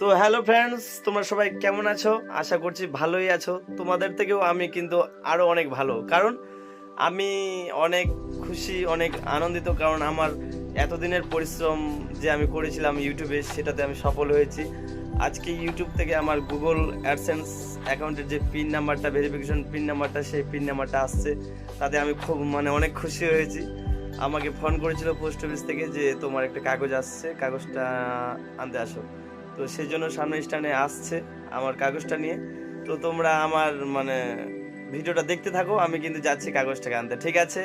তো hello friends, তোমরা সবাই কেমন আছো? আশা করছি ভালোই আছো। তোমাদের থেকেও আমি কিন্তু আরও অনেক ভালো। কারণ আমি অনেক খুশি, অনেক আনন্দিত। কারণ আমার এতদিনের পরিশ্রম যে আমি করেছিলাম ইউটিউবে সেটাতে আমি সফল হয়েছি। আজকে ইউটিউব থেকে আমার গুগল অ্যাডসেন্স অ্যাকাউন্টের যে পিন নাম্বারটা ভেরিফিকেশন পিন নাম্বারটা, সেই পিন নাম্বারটা আসছে। তাতে আমি খুব মানে অনেক খুশি হয়েছি। আমাকে ফোন করেছিল পোস্ট অফিস থেকে যে, তোমার একটা কাগজ আসছে, কাগজটা আনতে আসো। তো সেই জন্য সামনে স্ট্যান্ডে আসছে আমার কাগজটা নিয়ে। তো তোমরা আমার মানে ভিডিওটা দেখতে থাকো আমি কিন্তু যাচ্ছি কাগজটাকে আনতে ঠিক আছে?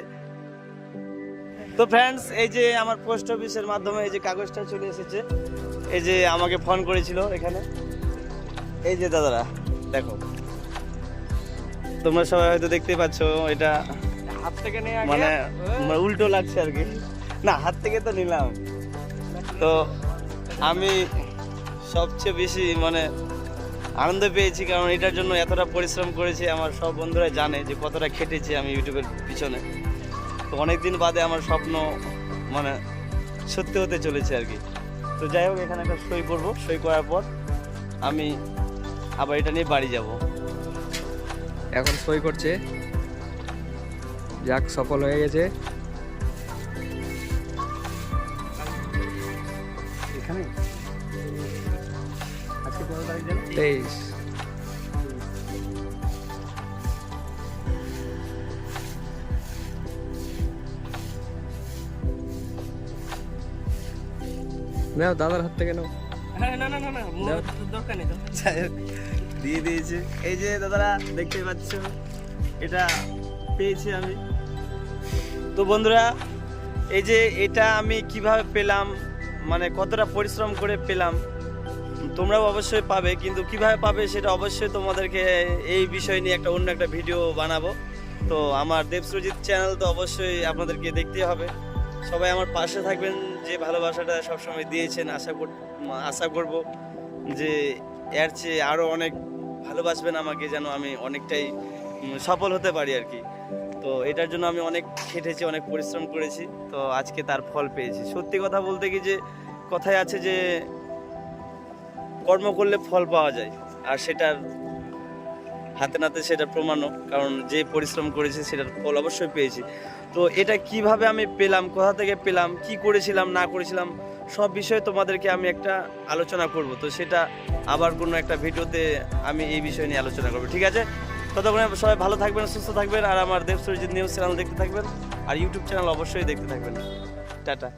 তো ফ্রেন্ডস এই যে আমার পোস্ট অফিসের মাধ্যমে এই যে কাগজটা চলে এসেছে এই যে আমাকে ফোন করেছিল এখানে। এই যে দাদারা দেখো। তোমরা সবাই হয়তো দেখতেই পাচ্ছ এটা হাত থেকে নিয়ে মানে মানে উল্টো লাগছে আর কি। না হাত থেকে তো নিলাম। তো আমি সবচেয়ে বেশি মানে আনন্দ পেয়েছি, কারণ এটার জন্য এতটা পরিশ্রম করেছি। আমার সব বন্ধুরা জানে যে কতটা খেটেছি আমি ইউটিউবের পিছনে। তো অনেক দিন বাদে আমার স্বপ্ন মানে সত্যি হতে চলেছে আর কি। তো যাই হোক, এখানে একটা সই করব। সই করার পর আমি আবার এটা নিয়ে বাড়ি যাব। এখন সই করছে। যাক, সফল হয়ে গেছে। এখানে? আজকে কত তারিখ জানো? তেইশ। নাও দাদার হাত থেকে নাও। হ্যাঁ না না না না। দরকার নেই দিয়ে দিয়েছে। এই যে দাদারা দেখতে পাচ্ছ এটা পেয়েছি আমি। তো বন্ধুরা এই যে এটা আমি কীভাবে পেলাম মানে কতটা পরিশ্রম করে পেলাম, তোমরাও অবশ্যই পাবে, কিন্তু কীভাবে পাবে সেটা অবশ্যই তোমাদেরকে এই বিষয় নিয়ে একটা অন্য একটা ভিডিও বানাবো। তো আমার দেবসুরজিৎ চ্যানেল তো অবশ্যই আপনাদেরকে দেখতে হবে। সবাই আমার পাশে থাকবেন, যে ভালোবাসাটা সবসময় দিয়েছেন, আশা কর, আশা করব যে এর চেয়ে আরও অনেক ভালোবাসবেন আমাকে, যেন আমি অনেকটাই সফল হতে পারি আর কি। তো এটার জন্য আমি অনেক খেটেছি, অনেক পরিশ্রম করেছি। তো আজকে তার ফল পেয়েছি। সত্যি কথা বলতে কি যে, কথায় আছে যে, কর্ম করলে ফল পাওয়া যায়। আর সেটার হাতে নাতে সেটা প্রমাণও, কারণ যে পরিশ্রম করেছি সেটার ফল অবশ্যই পেয়েছি। তো এটা কীভাবে আমি পেলাম, কোথা থেকে পেলাম, কি করেছিলাম, না করেছিলাম, সব বিষয়ে তোমাদেরকে আমি একটা আলোচনা করব। তো সেটা আবার কোনো একটা ভিডিওতে আমি এই বিষয় নিয়ে আলোচনা করব। ঠিক আছে? ততক্ষণে সবাই ভালো থাকবেন, সুস্থ থাকবেন, আর আমার দেব সুরজিৎ নিউজ চ্যানেল দেখতে থাকবেন, আর ইউটিউব চ্যানেল অবশ্যই দেখতে থাকবেন। টাটা।